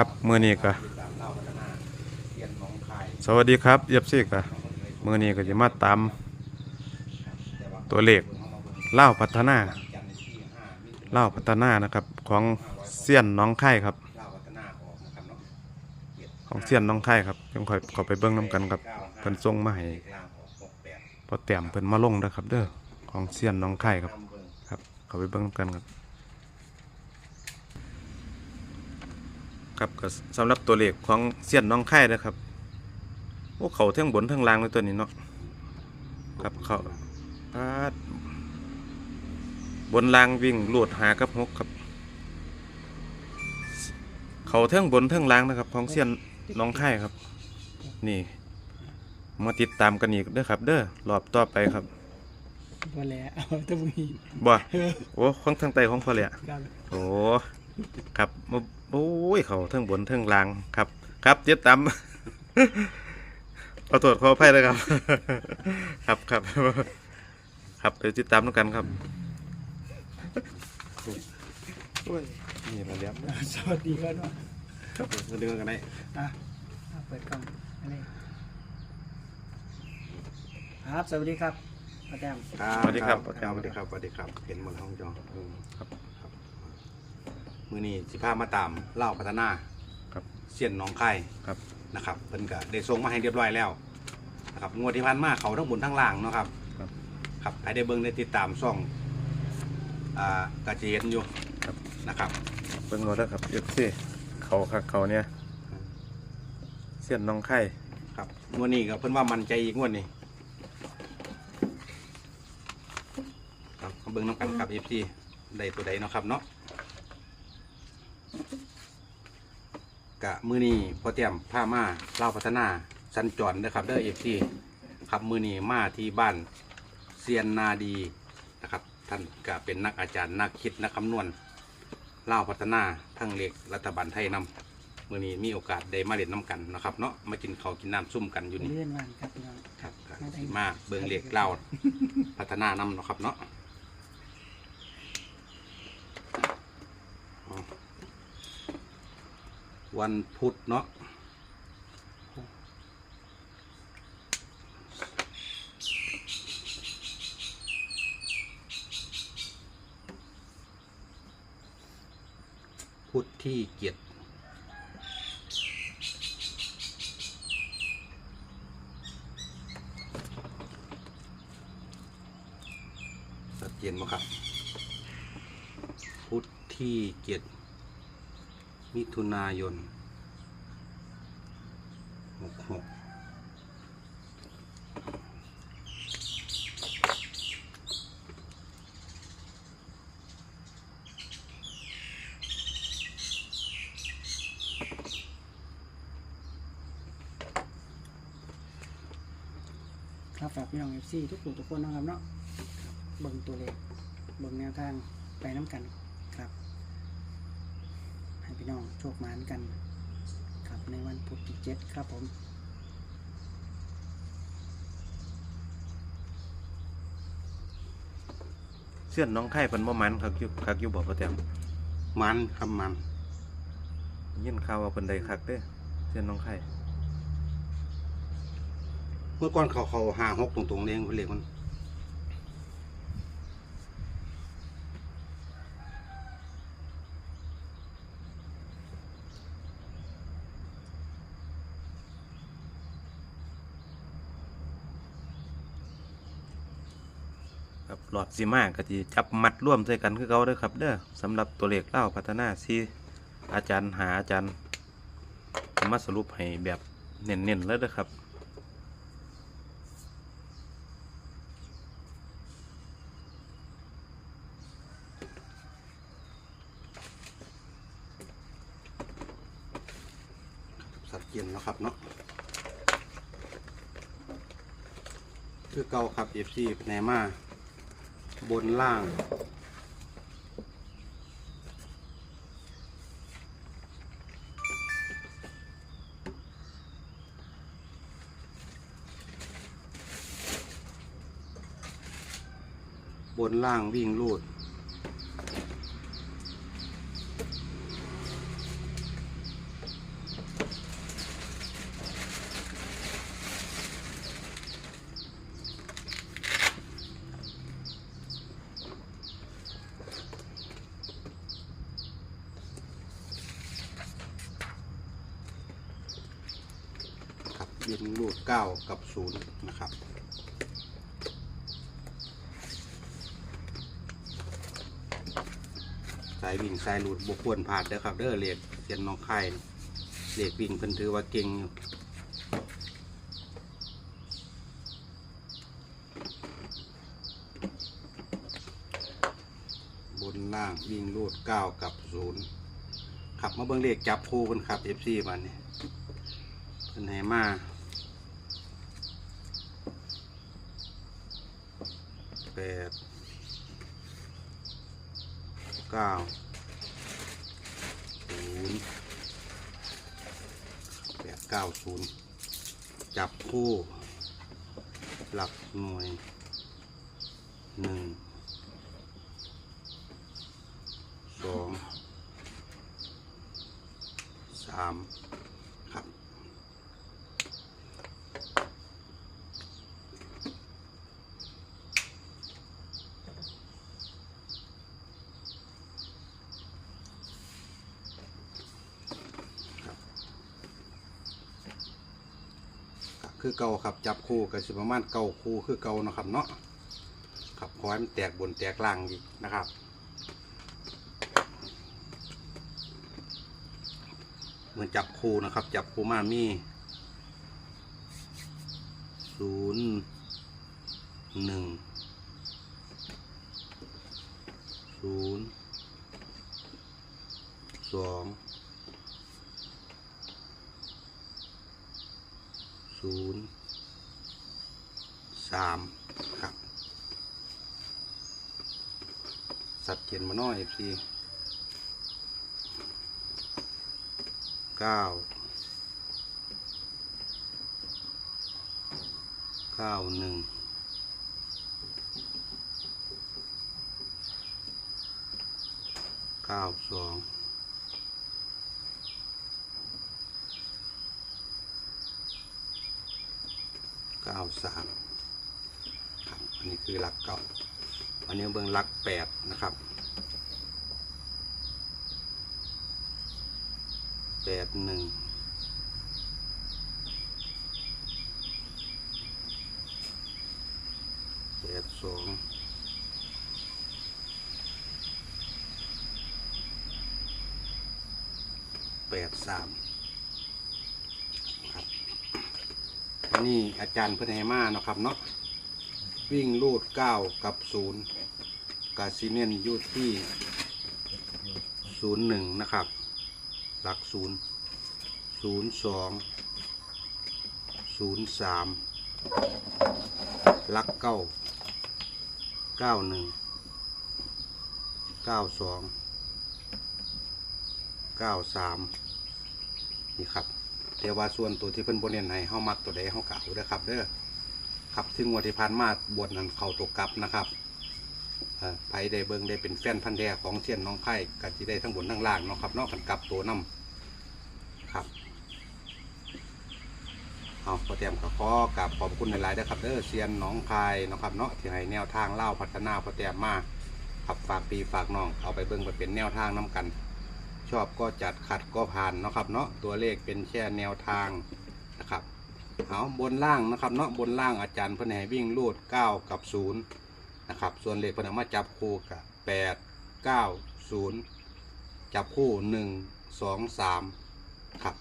ครับมือนี้ก็สวัสดีครับเย็บซี่ก็มือนี้ก็จะมาตามตัวเลขเล่าพัฒนาเล่าพัฒนานะครับของเซียนน้องไข่ครับ ของเซียนน้องไข่ครับยังคอยขอไปเบิ้งน้ำกันครับเพิ่นส่งมาให้พอแต้มเพิ่นมาลงนะครับ เด้อของเซียนน้องไข่ครับ ครับขาไปเบิ้งน้ำกันครับ ครับก็สำหรับตัวเลขของเสียนน้องไข่นะครับโอ้เขาเทั้งบนเทั้งล่างเลยตัวนี้เนาะครับเขาปาดบนล่างวิ่งลูดหากับหกครับ เขาเทั้งบนเทั้งล่างนะครับ ของเสียนน้องไข่ครับ นี่มาติดตามกันอีกเด้อครับ เด้อรอบต่อไปครับบ่แล้วเอาแตะบุงีบ่โอ้ของทางใต้ของพอเลยครับโอ้ครับมา โอ้ยเขาเทั้งบนเทั้งล่างครับ ครับเจ็ดตำขอโทษขออภัยเลยครับ ครับครับครับไปติดตามด้วยกันครับโอ้ยนี่เราเลี้ยงสวัสดีครับเนาะครับมาเรื่องกันได้อะเอาเปิดกล้องอันนี้ครับ สวัสดีครับอาจารย์สวัสดีครับสวัสดีครับสวัสดีครับ เห็นหมดห้องจออืมครับครับ มือนี้สิพามาตามเล่าพัฒนาครับเสียนหน้องไข่ครับ นะครับเพิ่นก็ได้ส่งมาให้เรียบร้อยแล้วนะครับงวดที่ผ่านมาเขาทั้งบนทั้งล่างเนาะครับ ครับ ครับใครได้เบิ่งได้ติดตามช่องอ่ากระเจียนอยู่ครับ นะครับเบิ่งเราได้อครับเอฟซีเขาคักเขาเนี่ยเสียนน้องไข่ครับงวดนี้ก็เพิ่นว่ามันใจอีกงวดนี้ครับมาเบิ่งน้ำกันครับเอฟซีได้ตัวใดเนาะครับเนาะ กะมือนี้พอเตรียมผ้ามาเล่าวพัฒนาสัญจรนะครับเด้อเอฟซีครับมือนี้มาที่บ้านเซียนนาดีนะครับ ท่านก็เป็นนักอาจารย์นักคิดนักคำนวณเล่าวพัฒนาทั้งเล็กรัฐบาลไทยนำมือนี้มีโอกาสได้มาเล่นน้ำกันนะครับเนาะมากินข้าวกินน้ำซุ่มกันอยู่นี่เลื่อนวันครับพี่น้องครับก็สิมาเบิงเล็กเล่าวพัฒนานำเนาะครับเนาะอ๋อ วันพุธเนาะพุทธที่เกียรติชัดเจนไหมครับ พุทธที่เกียรติ มิถุนายนหกหกครับฝากพี่น้องเอฟซีทุกคนทุกคนนะครับเนาะเบิ่งตัวเลขเบิ่งแนวทางไปน้ำกันครับ ให้พี่น้องโชคหมานกันครับในวันพุธที่เจ็ดครับผมเสียนน้องไข่เป็นบ่มันคักอยู่คักอยู่บ่พอแต้มมันครับมันยินข่าวว่าเพิ่นได้คักเด้อเสียนน้องไข่ เมื่อก่อนเขาเขาหาหกตรงๆเองเรียกมัน รับหลอดสีมาก็สิจับมัดร่วมใส่กันคือเก่าเด้อครับเด้อสำหรับตัวเลขเล่าพัฒนาที่อาจารย์หาอาจารย์มาสรุปให้แบบเน้นๆเลยเด้อครับสัตว์เกียนแล้วครับเนาะคือเก่าครับ FC แนมา บนล่าง บนล่างวิ่งลูด บึงรูดเก้ากับศูนย์นะครับสายวิ่งสายหลุดบกควรผ่านเด้อครับเด้อเรียกเสียนน้องไข่เรียกวิ่งเพิ่นถือว่าเก่งอยู่บนล่างวิ่งรูดเก้ากับศูนย์ขับมาเบิ่งเลขจับคู่กันครับเอฟซีมันนี่เพิ่นให้มา แปดเก้าศูนย์แปดเก้าศูนย์จับคู่ หลักหน่วยหนึ่งสองสาม คือเก่าครับจับคู่ก็สิประมาณเก่าคู่คือเก่านะครับเนาะครับขอให้มันแตกบนแตกล่างอีกนะครับเหมือนจับคู่นะครับ จับคู่มามีศูนย์หนึ่งศูนย์สอง ศูนย์สามครับ สัดเจนมาหน่อยเอฟซีเก้าเก้าหนึ่งเก้าสอง เก้า สามครับอันนี้คือหลักเก้าอันนี้เบื้องหลักแปดนะครับแปดหนึ่งแปดสองแปดสามครับ อันนี้อาจารย์เพื่อนให้มาเนาะครับเนาะวิ่งลูดเก้ากับศูนย์กาซิเนนอยู่ที่ศูนย์หนึ่งนะครับ หลักศูนย์ศูนย์สองศูนย์สามหลักเก้าเก้าหนึ่งเก้าสองเก้าสามนี่ครับ แต่ว่าส่วนตัวที่เพิ่นบนเรียนให้เฮามักตัวใดเฮาก็เอาเด้อครับ เด้อครับถึงงวันที่ผ่านมาบวชนั้นเข้าตกกลับนะครับเอ่อไปได้เบิ่งได้เป็นแฟนพันธุ์แท้ของเสียนน้องไข่ก็สิได้ทั้งบนทั้งล่างเนาะครับเนาะกันกลับตัวนํครับเอาพอเตรียมก็ขอกราบขอบคุณหลายๆเด้อครับเด้อเซียนน้องคายเนาะครับเนาะที่ให้แนวทางเล่าพัฒนาพอเตรียมมาครับฝากปีฝากน้องเอาไปเบิ่งไปเป็นแนวทางนํกัน ชอบก็จัดขัดก็ผ่านเนาะครับ เนาะตัวเลขเป็นแค่แนวทางนะครับเอาบนล่างนะครับเนาะบนล่างอาจารย์เพิ่นให้วิ่งลูด9 กับ0นะครับส่วนเลขพิ่นเอามาจับคู่กับ8 9 0 จับคู่ 1 2 3ครับ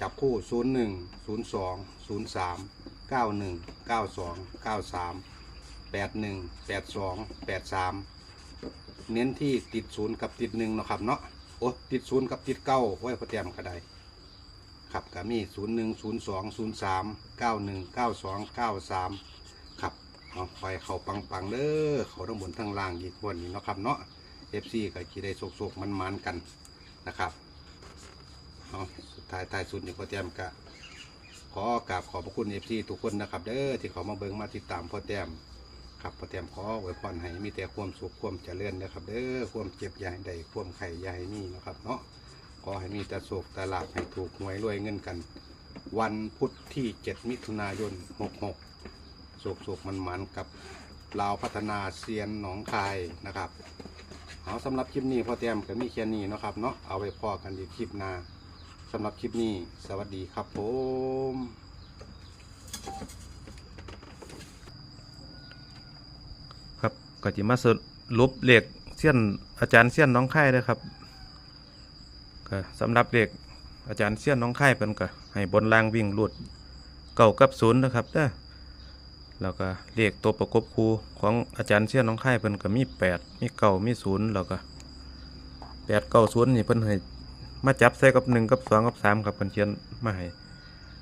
จับคู่ 0 1 0 2 0 3 9 1 9 2 9 3 8 1 8 2 8 3 เน้นที่ติดศูนย์กับติดหนึ่งนะครับเนาะ อ้ติดศูนย์กับติดเก้าไว้พอเตรียมก็ได้ครับก็มีศูนย์หนึ่งศูนย์สองศูนย์สามเก้าหนึ่งเก้าสองเก้าสามครับเอาไฟเขาปังปังๆเด้อเขาทั้งบนทั้งล่างอีกวันนี้เนาะครับเนาะเอฟซีก็จะได้โศกๆมันๆกันนะครับเอาสุดท้ายท้ายสุดนี่พอเตรียมก็ขอกราบขอบพระคุณเอฟซีทุกคนนะครับเด้อที่เขามาเบิ่งมาติดตามพอเตรียม ครับพอเตรียมขอไว้พรให้มีแต่ความสุขความเจริญนะครับ เด้อความเจ็บอย่ใดความไข่ยาให้มีนะครับเนาะขอให้มีแต่โศกแต่ลาบให้ถูกหวยรวยเงินกัน วันพุธที่ 7 มิถุนายน 66โศกโศกมันหมันกับลาวพัฒนาเซียนหนองคายนะครับเอาสำหรับคลิปนี้พอเตรียมก็มีแค่นี้นะครับเนาะเอาไว้พอกันอีคลิปหน้าสำหรับคลิปนี้ สวัสดีครับผม ครับ ก็จิมาสรุปเลขเสี้ยนอาจารย์เสี้ยนน้องไข่เลยครับก็สำหรับเลขอาจารย์เสี้ยนน้องไข่เป็นก็ให้บนล่างวิ่งรูดเก่ากับศูนย์นะครับเด้อแล้วก็เลขตัวประกบคูของอาจารย์เสี้ยนน้องไข่เป็นก็มีแปดมีเก่ามีศูนย์แล้วก็แปดเก้าศูนย์นี่เพิ่นให้มาจับใส่กับหนึ่งกับสองกับสามครับเพิ่นเขียนมาให้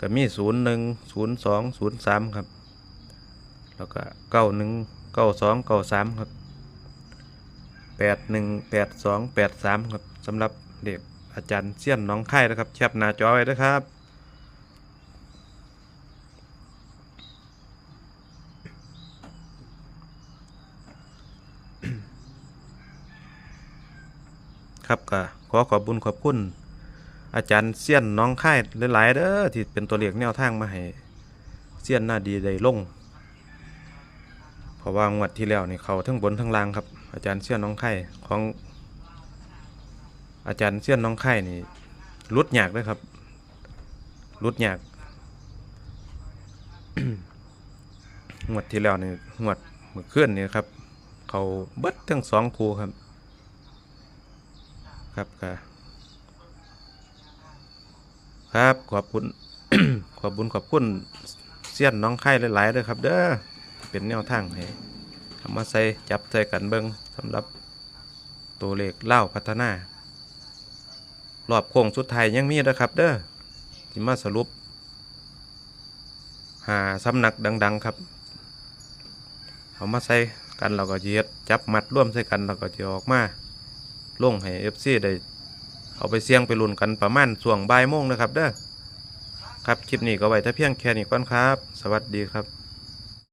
ก็มีศูนย์หนึ่งศูนย์สองศูนย์สามครับ แล้วก็เก้าหนึ่ง เก้าสองเก้าสามครับแปดหนึ่งแปดสองแปดสามครับสำหรับเด็กอาจารย์เสี้ยนน้องไข่นะครับแคปหน้าจอไว้นะครับครับก็ขอขอบบุญขอบคุณอาจารย์เสี้ยนน้องไข่หลาย ๆ เด้อที่เป็นตัวเลขแนวทางมาให้เสี้ยนหน้าดีได้ลง ราะว่างวดที่แล้วนี่เขาทั้งบนทั้งล่างครับ อาจารย์เสี้ยนน้องไข่ของ อาจารย์เสี้ยนน้องไข่นี่รุดยากเลยครับรุดยากงวดที่แล้วนี่งวดมื่อคืนนี่ครับ เขาเบิดทั้งสองครูครับ ครับก็ครับขอบคุณขอบบุญขอบคุณเสี้ยนน้องไข่หลายๆเลยครับ เด้อ เป็นแนวทางให้ทำมาใส่จับใส่กันเบิ้งสำหรับตัวเลขเล่าพัฒนารอบโค้งสุดท้ายยังมีนะครับ เด้อจิมาสรุป หาสำนักดัง ๆครับเอามาใส่กันเราก็เฮ็ดจับมัดร่วมใส่กันเราก็จะออกมาลงให้ FC ได้เอาไปเสี่ยงไปลุ้นกันประมาณช่วงบ่ายโมงนะครับเด้อครับ คลิปนี้ก็ไว้แต่เพียงแค่นี้ก่อนครับ สวัสดีครับ